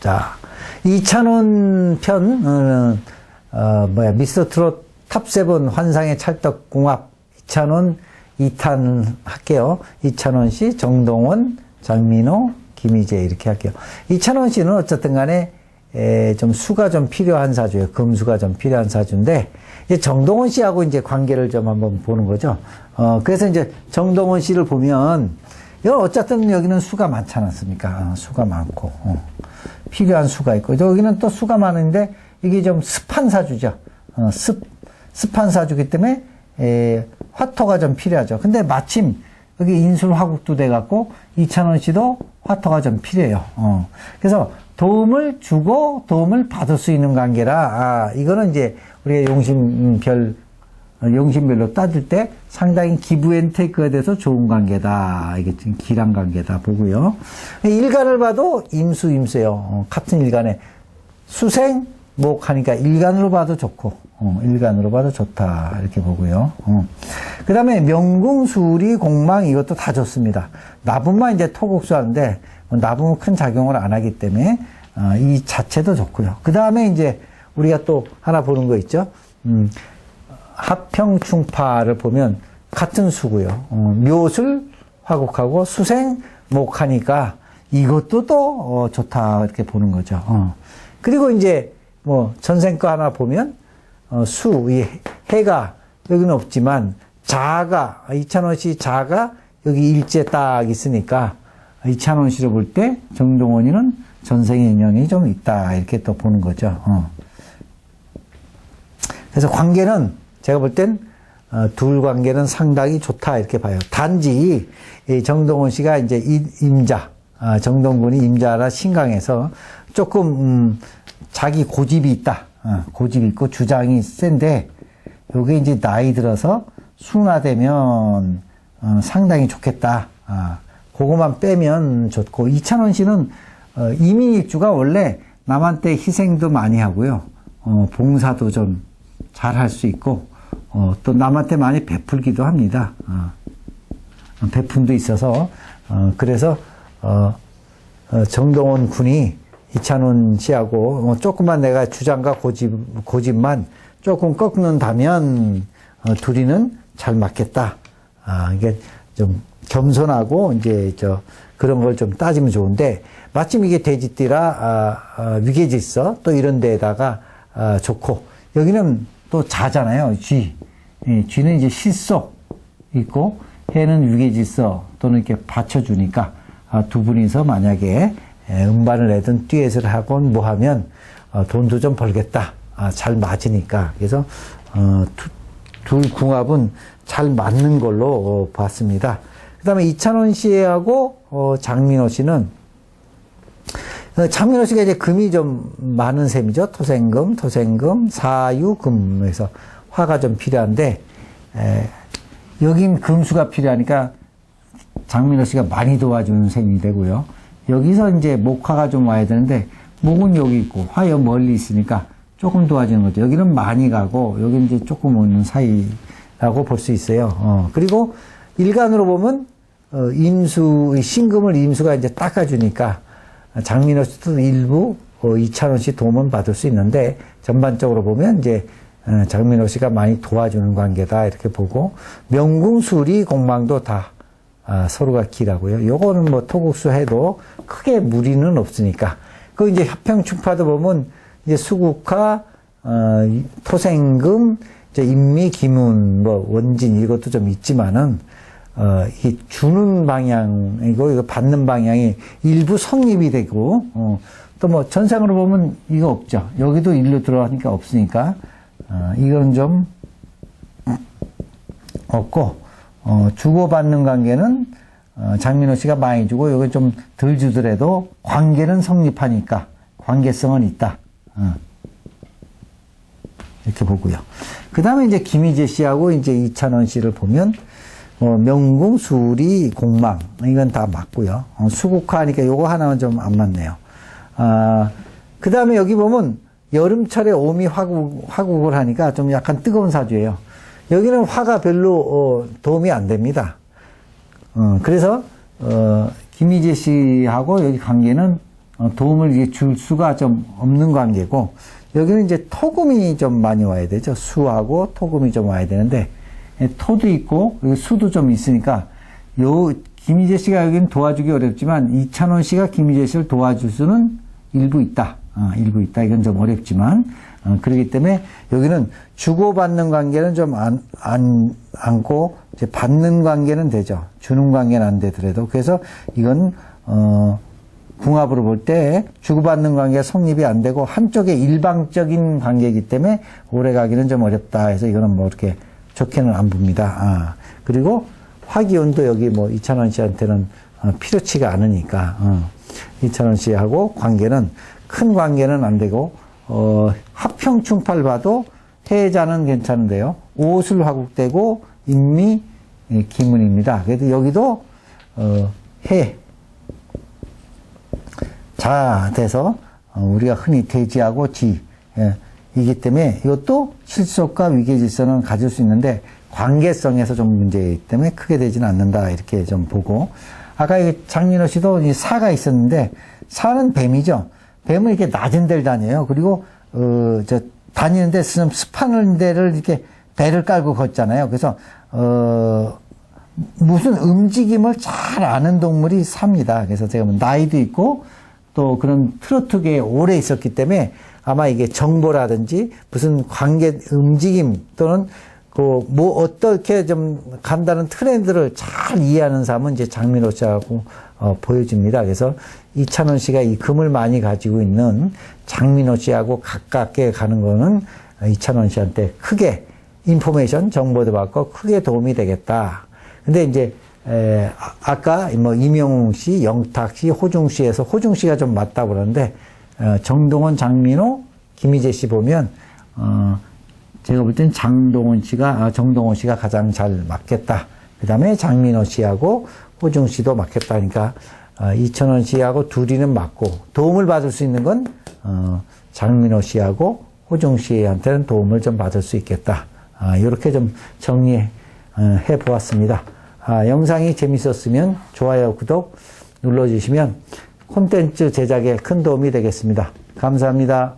자, 이찬원 편, 어, 어, 뭐야, 미스터 트롯 탑세븐 환상의 찰떡궁합 이찬원 2탄 할게요. 이찬원 씨, 정동원, 장민호, 김희재 이렇게 할게요. 이찬원 씨는 어쨌든 간에 에, 좀 수가 좀 필요한 사주예요. 금수가 좀 필요한 사주인데 이제 정동원 씨하고 이제 관계를 좀 한번 보는 거죠. 어, 그래서 이제 정동원 씨를 보면 이건 어쨌든 여기는 수가 많지 않았습니까? 어, 수가 많고 어, 필요한 수가 있고 여기는 또 수가 많은데 이게 좀 습한 사주죠. 어, 습 습한 사주기 때문에 에, 화토가 좀 필요하죠. 근데 마침 여기 인술 화국도 돼 갖고 이찬원 씨도 화토가 좀 필요해요. 어. 그래서 도움을 주고 도움을 받을 수 있는 관계라 아, 이거는 이제 우리가 용심별 어, 용심별로 따질 때 상당히 기브앤테이크가 돼서 좋은 관계다. 이게 지금 기란 관계다 보고요. 일간을 봐도 임수 임수예요. 어, 같은 일간에 수생 목 하니까 일간으로 봐도 좋고 어, 일간으로 봐도 좋다 이렇게 보고요. 어. 그 다음에 명궁 수리 공망 이것도 다 좋습니다. 나분만 이제 토국수하는데 나분은 큰 작용을 안 하기 때문에 어, 이 자체도 좋고요. 그 다음에 이제 우리가 또 하나 보는 거 있죠. 음, 합평충파를 보면 같은 수고요. 어, 묘술 화국하고 수생 목하니까 이것도 또 어, 좋다 이렇게 보는 거죠. 어. 그리고 이제 뭐 전생 거 하나 보면 어, 수, 이 해가 여기는 없지만 자가 이찬원 씨 자가 여기 일제 딱 있으니까 이찬원 씨를 볼때 정동원이는 전생의 인연이 좀 있다 이렇게 또 보는 거죠. 어. 그래서 관계는 제가 볼땐 어, 둘 관계는 상당히 좋다 이렇게 봐요. 단지 이 정동원 씨가 이제 이- 임자, 아, 정동군이 임자라 신강해서 조금 음, 자기 고집이 있다. 어, 고집이 있고 주장이 센데 요게 이제 나이 들어서 순화되면 어, 상당히 좋겠다. 아, 그거만 빼면 좋고 이찬원 씨는 어, 이민일주가 원래 남한테 희생도 많이 하고요. 어, 봉사도 좀 잘 할 수 있고 어, 또 남한테 많이 베풀기도 합니다. 어, 베품도 있어서 어, 그래서 어, 어, 정동원 군이 이찬원 씨하고 뭐 조금만 내가 주장과 고집 고집만 조금 꺾는다면 어, 둘이는 잘 맞겠다. 아 이게 좀 겸손하고 이제 저 그런 걸 좀 따지면 좋은데 마침 이게 돼지띠라 아, 아, 위계질서 또 이런 데다가 아, 좋고 여기는 또 자잖아요 쥐 예, 쥐는 이제 실속 있고 해는 위계질서 또는 이렇게 받쳐주니까 아, 두 분이서 만약에 에, 음반을 내든 듀엣을 하건 뭐 하면 어, 돈도 좀 벌겠다. 아, 잘 맞으니까. 그래서 어, 두, 둘 궁합은 잘 맞는 걸로 어, 봤습니다. 그 다음에 이찬원 씨하고 어, 장민호 씨는 어, 장민호 씨가 이제 금이 좀 많은 셈이죠. 토생금, 토생금, 사유금. 그래서 화가 좀 필요한데, 에, 여긴 금수가 필요하니까 장민호 씨가 많이 도와주는 셈이 되고요. 여기서 이제 목화가 좀 와야 되는데, 목은 여기 있고, 화 여 멀리 있으니까 조금 도와주는 거죠. 여기는 많이 가고, 여기 이제 조금 오는 사이라고 볼 수 있어요. 어, 그리고 일간으로 보면, 어, 임수, 이 신금을 임수가 이제 닦아주니까, 장민호 씨도 일부 어, 이찬원 씨 도움은 받을 수 있는데 전반적으로 보면 이제 어, 장민호 씨가 많이 도와주는 관계다 이렇게 보고 명궁수리 공망도 다 아, 서로가 길하고요. 요거는 뭐 토국수 해도 크게 무리는 없으니까 그 이제 합평충파도 보면 이제 수국화 어, 이 토생금 이제 인미 기문 뭐 원진 이것도 좀 있지만은 어, 이 주는 방향이고 이거 받는 방향이 일부 성립이 되고 어, 또 뭐 전생으로 보면 이거 없죠. 여기도 일로 들어가니까 없으니까 어, 이건 좀 없고 어, 주고받는 관계는 어, 장민호 씨가 많이 주고 여기 좀 덜 주더라도 관계는 성립하니까 관계성은 있다. 어. 이렇게 보고요. 그 다음에 이제 김희재 씨하고 이제 이찬원 씨를 보면 어, 명궁, 수리, 공망 이건 다 맞고요. 어, 수국화하니까 요거 하나는 좀 안 맞네요. 아, 그 다음에 여기 보면 여름철에 오미 화국, 화국을 하니까 좀 약간 뜨거운 사주예요. 여기는 화가 별로 어, 도움이 안 됩니다. 어, 그래서 어, 김희재 씨하고 여기 관계는 어, 도움을 이제 줄 수가 좀 없는 관계고 여기는 이제 토금이 좀 많이 와야 되죠. 수하고 토금이 좀 와야 되는데 예, 토도 있고 여기 수도 좀 있으니까 요 김희재 씨가 여기는 도와주기 어렵지만 이찬원 씨가 김희재 씨를 도와줄 수는 일부 있다. 어, 일부 있다. 이건 좀 어렵지만 어, 그렇기 때문에 여기는 주고받는 관계는 좀 안, 안, 않고 이제 받는 관계는 되죠. 주는 관계는 안 되더라도 그래서 이건 어, 궁합으로 볼 때 주고받는 관계가 성립이 안 되고 한쪽의 일방적인 관계이기 때문에 오래 가기는 좀 어렵다 해서 이거는 뭐 이렇게 좋게는 안 봅니다. 아, 그리고 화기운도 여기 뭐 이찬원 씨한테는 어, 필요치가 않으니까 어, 이찬원 씨하고 관계는 큰 관계는 안 되고 어, 합평 충팔 봐도 해자는 괜찮은데요. 오술 화국되고 인미 예, 기문입니다. 그래도 여기도 어, 해 자 돼서 어, 우리가 흔히 대지하고 지 예, 이기 때문에 이것도 실속과 위계 질서는 가질 수 있는데 관계성에서 좀 문제이기 때문에 크게 되지는 않는다 이렇게 좀 보고 아까 이 장민호 씨도 이 사가 있었는데 사는 뱀이죠. 뱀은 이렇게 낮은 데를 다녀요. 그리고 어 저 다니는데 좀 습한 데를 이렇게 배를 깔고 걷잖아요. 그래서 어 무슨 움직임을 잘 아는 동물이 삽니다. 그래서 제가 뭐 나이도 있고 또 그런 트로트계에 오래 있었기 때문에 아마 이게 정보라든지 무슨 관계 움직임 또는 그 뭐 어떻게 좀 간다는 트렌드를 잘 이해하는 사람은 이제 장민호 씨하고 어, 보여집니다. 그래서 이찬원 씨가 이 금을 많이 가지고 있는 장민호 씨하고 가깝게 가는 거는 이찬원 씨한테 크게 인포메이션 정보도 받고 크게 도움이 되겠다. 근데 이제 에, 아- 아까 뭐 이명웅 씨, 영탁 씨, 호중 씨에서 호중 씨가 좀 맞다고 그러는데 어, 정동원, 장민호, 김희재 씨 보면 어, 제가 볼 땐 장동원 씨가 아, 정동원 씨가 가장 잘 맞겠다. 그다음에 장민호 씨하고 호중 씨도 맞겠다니까 어, 이천원 씨하고 둘이는 맞고 도움을 받을 수 있는 건 어, 장민호 씨하고 호중 씨한테는 도움을 좀 받을 수 있겠다. 아, 이렇게 좀 정리해 어, 해 보았습니다. 아, 영상이 재밌었으면 좋아요, 구독 눌러주시면 콘텐츠 제작에 큰 도움이 되겠습니다. 감사합니다.